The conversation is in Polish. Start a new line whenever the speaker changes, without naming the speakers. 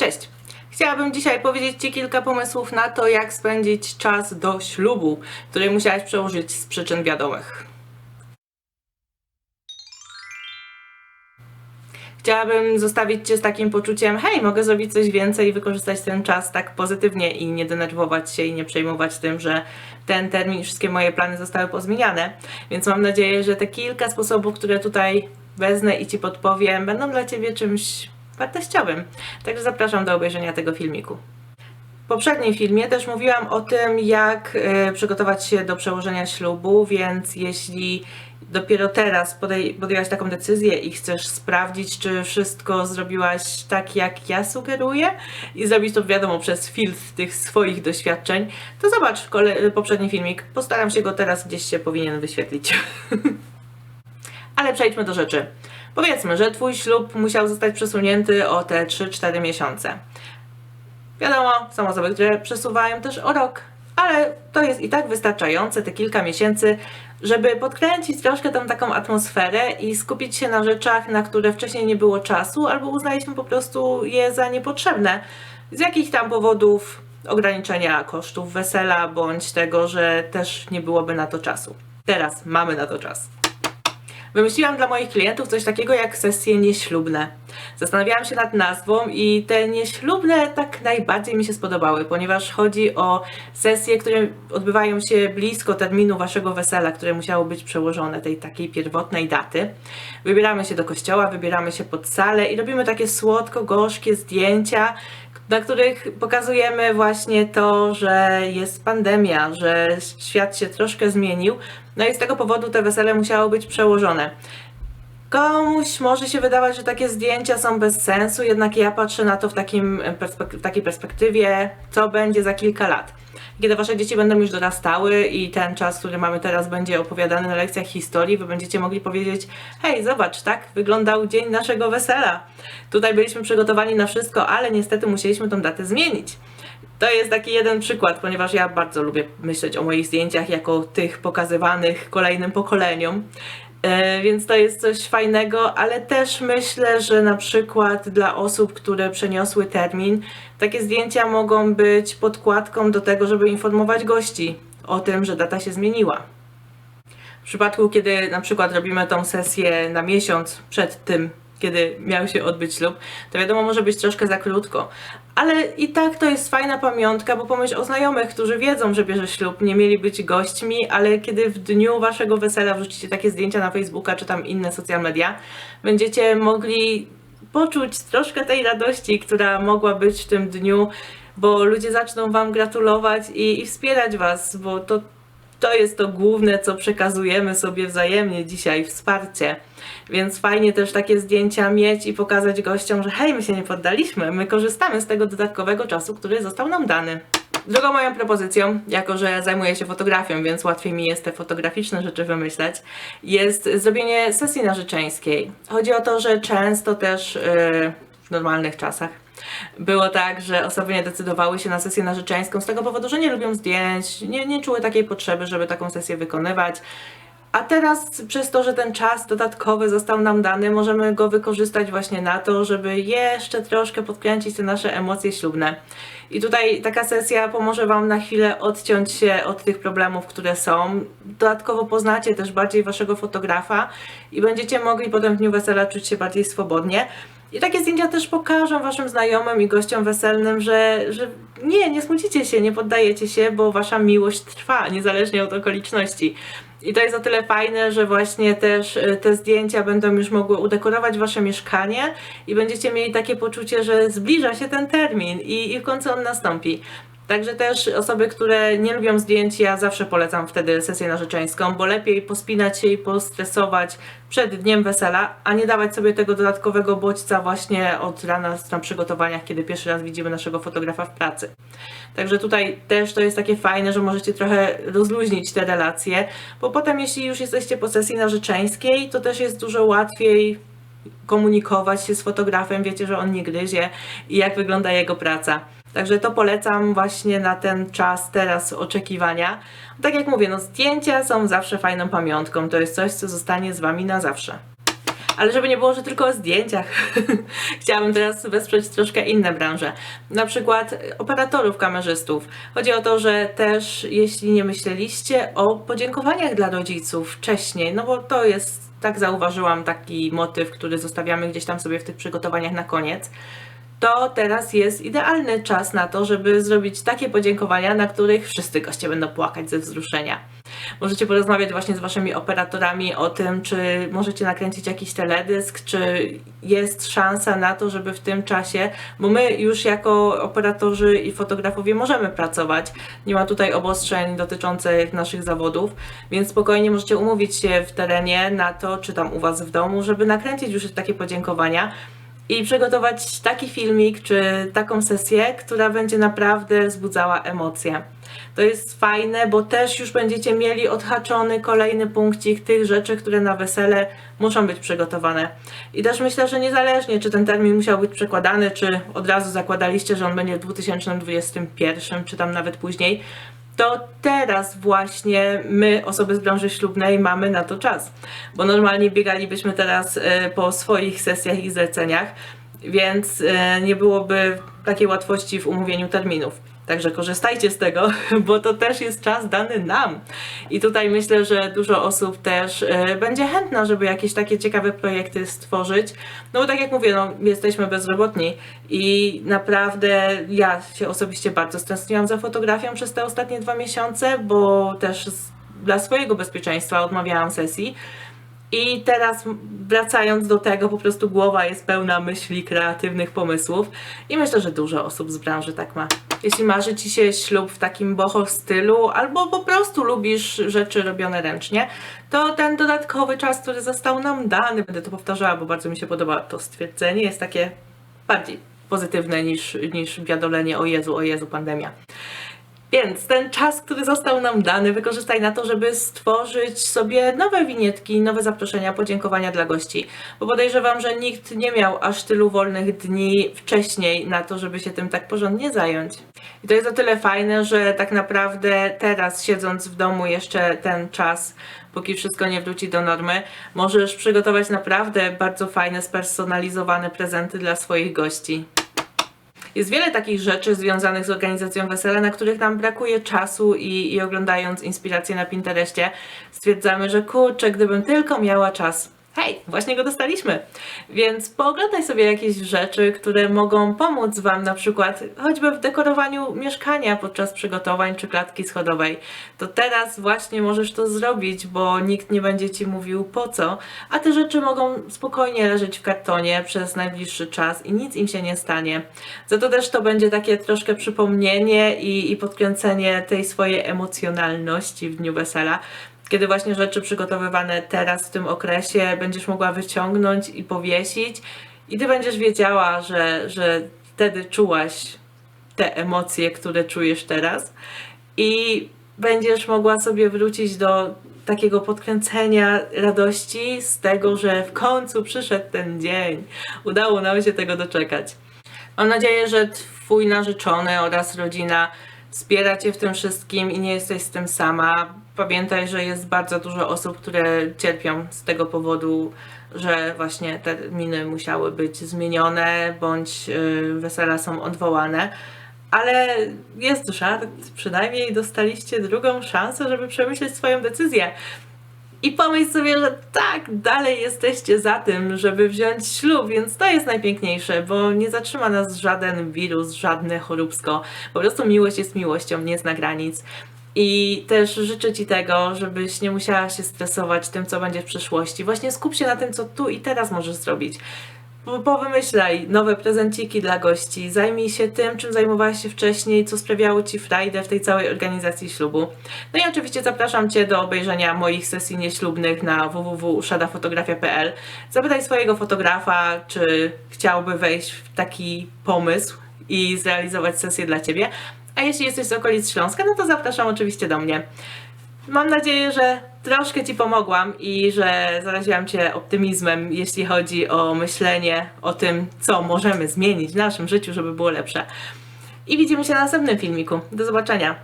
Cześć! Chciałabym dzisiaj powiedzieć Ci kilka pomysłów na to, jak spędzić czas do ślubu, który musiałaś przełożyć z przyczyn wiadomych. Chciałabym zostawić Cię z takim poczuciem, hej, mogę zrobić coś więcej i wykorzystać ten czas tak pozytywnie i nie denerwować się i nie przejmować tym, że ten termin i wszystkie moje plany zostały pozmieniane. Więc mam nadzieję, że te kilka sposobów, które tutaj wezmę i Ci podpowiem, będą dla Ciebie czymś wartościowym. Także zapraszam do obejrzenia tego filmiku. W poprzednim filmie też mówiłam o tym, jak e, przygotować się do przełożenia ślubu, więc jeśli dopiero teraz podjęłaś taką decyzję i chcesz sprawdzić, czy wszystko zrobiłaś tak, jak ja sugeruję i zrobić to wiadomo przez filtr tych swoich doświadczeń, to zobacz poprzedni filmik. Postaram się go teraz gdzieś się powinien wyświetlić. Ale przejdźmy do rzeczy. Powiedzmy, że twój ślub musiał zostać przesunięty o te 3-4 miesiące. Wiadomo, są osoby, które przesuwają też o rok, ale to jest i tak wystarczające, te kilka miesięcy, żeby podkręcić troszkę tą taką atmosferę i skupić się na rzeczach, na które wcześniej nie było czasu, albo uznaliśmy po prostu je za niepotrzebne. Z jakich tam powodów ograniczenia kosztów wesela, bądź tego, że też nie byłoby na to czasu. Teraz mamy na to czas. Wymyśliłam dla moich klientów coś takiego jak sesje nieślubne. Zastanawiałam się nad nazwą i te nieślubne tak najbardziej mi się spodobały, ponieważ chodzi o sesje, które odbywają się blisko terminu waszego wesela, które musiało być przełożone, tej takiej pierwotnej daty. Wybieramy się do kościoła, wybieramy się pod salę i robimy takie słodko-gorzkie zdjęcia, na których pokazujemy właśnie to, że jest pandemia, że świat się troszkę zmienił, no i z tego powodu te wesele musiało być przełożone. Komuś może się wydawać, że takie zdjęcia są bez sensu, jednak ja patrzę na to w, takim w takiej perspektywie, co będzie za kilka lat. Kiedy wasze dzieci będą już dorastały i ten czas, który mamy teraz, będzie opowiadany na lekcjach historii, wy będziecie mogli powiedzieć: Hej, zobacz, tak wyglądał dzień naszego wesela. Tutaj byliśmy przygotowani na wszystko, ale niestety musieliśmy tą datę zmienić. To jest taki jeden przykład, ponieważ ja bardzo lubię myśleć o moich zdjęciach jako tych pokazywanych kolejnym pokoleniom. E, Więc to jest coś fajnego, ale też myślę, że na przykład dla osób, które przeniosły termin, takie zdjęcia mogą być podkładką do tego, żeby informować gości o tym, że data się zmieniła. W przypadku, kiedy na przykład robimy tą sesję na miesiąc przed tym, kiedy miał się odbyć ślub, to wiadomo, może być troszkę za krótko. Ale i tak to jest fajna pamiątka, bo pomyśl o znajomych, którzy wiedzą, że bierze ślub, nie mieli być gośćmi, ale kiedy w dniu waszego wesela wrzucicie takie zdjęcia na Facebooka czy tam inne social media, będziecie mogli poczuć troszkę tej radości, która mogła być w tym dniu, bo ludzie zaczną wam gratulować i, i wspierać was, bo to to jest to główne, co przekazujemy sobie wzajemnie dzisiaj wsparcie. Więc fajnie też takie zdjęcia mieć i pokazać gościom, że hej, my się nie poddaliśmy, my korzystamy z tego dodatkowego czasu, który został nam dany. Drugą moją propozycją, jako że zajmuję się fotografią, więc łatwiej mi jest te fotograficzne rzeczy wymyśleć, jest zrobienie sesji narzeczeńskiej. Chodzi o to, że często też yy, w normalnych czasach było tak, że osoby nie decydowały się na sesję narzeczeńską z tego powodu, że nie lubią zdjęć, nie, nie czuły takiej potrzeby, żeby taką sesję wykonywać. A teraz przez to, że ten czas dodatkowy został nam dany, możemy go wykorzystać właśnie na to, żeby jeszcze troszkę podkręcić te nasze emocje ślubne. I tutaj taka sesja pomoże Wam na chwilę odciąć się od tych problemów, które są. Dodatkowo poznacie też bardziej Waszego fotografa i będziecie mogli potem w dniu wesela czuć się bardziej swobodnie. I takie zdjęcia też pokażą Waszym znajomym i gościom weselnym, że, że nie, nie smucicie się, nie poddajecie się, bo Wasza miłość trwa, niezależnie od okoliczności. I to jest o tyle fajne, że właśnie też y, te zdjęcia będą już mogły udekorować wasze mieszkanie i będziecie mieli takie poczucie, że zbliża się ten termin i, i w końcu on nastąpi. Także też osoby, które nie lubią zdjęć, ja zawsze polecam wtedy sesję narzeczeńską, bo lepiej pospinać się i postresować przed dniem wesela, a nie dawać sobie tego dodatkowego bodźca właśnie od rana na przygotowaniach, kiedy pierwszy raz widzimy naszego fotografa w pracy. Także tutaj też to jest takie fajne, że możecie trochę rozluźnić te relacje, bo potem jeśli już jesteście po sesji narzeczeńskiej, to też jest dużo łatwiej komunikować się z fotografem, wiecie, że on nie gryzie i jak wygląda jego praca. Także to polecam właśnie na ten czas teraz oczekiwania. Tak jak mówię, no zdjęcia są zawsze fajną pamiątką, to jest coś, co zostanie z Wami na zawsze. Ale żeby nie było, że tylko o zdjęciach, chciałabym teraz wesprzeć troszkę inne branże. Na przykład operatorów, kamerzystów. Chodzi o to, że też jeśli nie myśleliście o podziękowaniach dla rodziców wcześniej, no bo to jest, tak zauważyłam, taki motyw, który zostawiamy gdzieś tam sobie w tych przygotowaniach na koniec to teraz jest idealny czas na to, żeby zrobić takie podziękowania, na których wszyscy goście będą płakać ze wzruszenia. Możecie porozmawiać właśnie z waszymi operatorami o tym, czy możecie nakręcić jakiś teledysk, czy jest szansa na to, żeby w tym czasie, bo my już jako operatorzy i fotografowie możemy pracować. Nie ma tutaj obostrzeń dotyczących naszych zawodów, więc spokojnie możecie umówić się w terenie na to, czy tam u was w domu, żeby nakręcić już takie podziękowania i przygotować taki filmik czy taką sesję, która będzie naprawdę wzbudzała emocje. To jest fajne, bo też już będziecie mieli odhaczony kolejny punkcik tych rzeczy, które na wesele muszą być przygotowane. I też myślę, że niezależnie czy ten termin musiał być przekładany, czy od razu zakładaliście, że on będzie w 2021, czy tam nawet później, to teraz właśnie my, osoby z branży ślubnej, mamy na to czas. Bo normalnie biegalibyśmy teraz e, po swoich sesjach i zleceniach, więc e, nie byłoby takiej łatwości w umówieniu terminów. Także korzystajcie z tego, bo to też jest czas dany nam. I tutaj myślę, że dużo osób też e, będzie chętna, żeby jakieś takie ciekawe projekty stworzyć. No bo tak jak mówię, no, jesteśmy bezrobotni i naprawdę ja się osobiście bardzo stęskniłam za fotografią przez te ostatnie dwa miesiące, bo też z, dla swojego bezpieczeństwa odmawiałam sesji. I teraz wracając do tego, po prostu głowa jest pełna myśli, kreatywnych pomysłów i myślę, że dużo osób z branży tak ma. Jeśli marzy Ci się ślub w takim boho stylu, albo po prostu lubisz rzeczy robione ręcznie, to ten dodatkowy czas, który został nam dany, będę to powtarzała, bo bardzo mi się podoba to stwierdzenie, jest takie bardziej pozytywne niż, niż wiadolenie o Jezu, o Jezu, pandemia. Więc ten czas, który został nam dany, wykorzystaj na to, żeby stworzyć sobie nowe winietki, nowe zaproszenia, podziękowania dla gości. Bo podejrzewam, że nikt nie miał aż tylu wolnych dni wcześniej na to, żeby się tym tak porządnie zająć. I to jest o tyle fajne, że tak naprawdę teraz, siedząc w domu jeszcze ten czas, póki wszystko nie wróci do normy, możesz przygotować naprawdę bardzo fajne, spersonalizowane prezenty dla swoich gości. Jest wiele takich rzeczy związanych z organizacją wesela, na których nam brakuje czasu i, i oglądając inspiracje na Pinterestie stwierdzamy, że kurczę, gdybym tylko miała czas hej, właśnie go dostaliśmy. Więc pooglądaj sobie jakieś rzeczy, które mogą pomóc Wam na przykład choćby w dekorowaniu mieszkania podczas przygotowań czy klatki schodowej. To teraz właśnie możesz to zrobić, bo nikt nie będzie Ci mówił po co, a te rzeczy mogą spokojnie leżeć w kartonie przez najbliższy czas i nic im się nie stanie. Za to też to będzie takie troszkę przypomnienie i, i podkręcenie tej swojej emocjonalności w dniu wesela, kiedy właśnie rzeczy przygotowywane teraz w tym okresie będziesz mogła wyciągnąć i powiesić i ty będziesz wiedziała, że, że wtedy czułaś te emocje, które czujesz teraz i będziesz mogła sobie wrócić do takiego podkręcenia radości z tego, że w końcu przyszedł ten dzień. Udało nam się tego doczekać. Mam nadzieję, że twój narzeczony oraz rodzina wspiera cię w tym wszystkim i nie jesteś z tym sama. Pamiętaj, że jest bardzo dużo osób, które cierpią z tego powodu, że właśnie te terminy musiały być zmienione bądź yy, wesela są odwołane. Ale jest żart, przynajmniej dostaliście drugą szansę, żeby przemyśleć swoją decyzję. I pomyśl sobie, że tak, dalej jesteście za tym, żeby wziąć ślub, więc to jest najpiękniejsze, bo nie zatrzyma nas żaden wirus, żadne choróbsko. Po prostu miłość jest miłością, nie zna granic. I też życzę Ci tego, żebyś nie musiała się stresować tym, co będzie w przyszłości. Właśnie skup się na tym, co tu i teraz możesz zrobić. Powymyślaj nowe prezenciki dla gości, zajmij się tym, czym zajmowałaś się wcześniej, co sprawiało Ci frajdę w tej całej organizacji ślubu. No i oczywiście zapraszam Cię do obejrzenia moich sesji nieślubnych na www.uszadafotografia.pl. Zapytaj swojego fotografa, czy chciałby wejść w taki pomysł i zrealizować sesję dla Ciebie. A jeśli jesteś z okolic Śląska, no to zapraszam oczywiście do mnie. Mam nadzieję, że troszkę Ci pomogłam i że zaraziłam Cię optymizmem, jeśli chodzi o myślenie o tym, co możemy zmienić w naszym życiu, żeby było lepsze. I widzimy się na następnym filmiku. Do zobaczenia.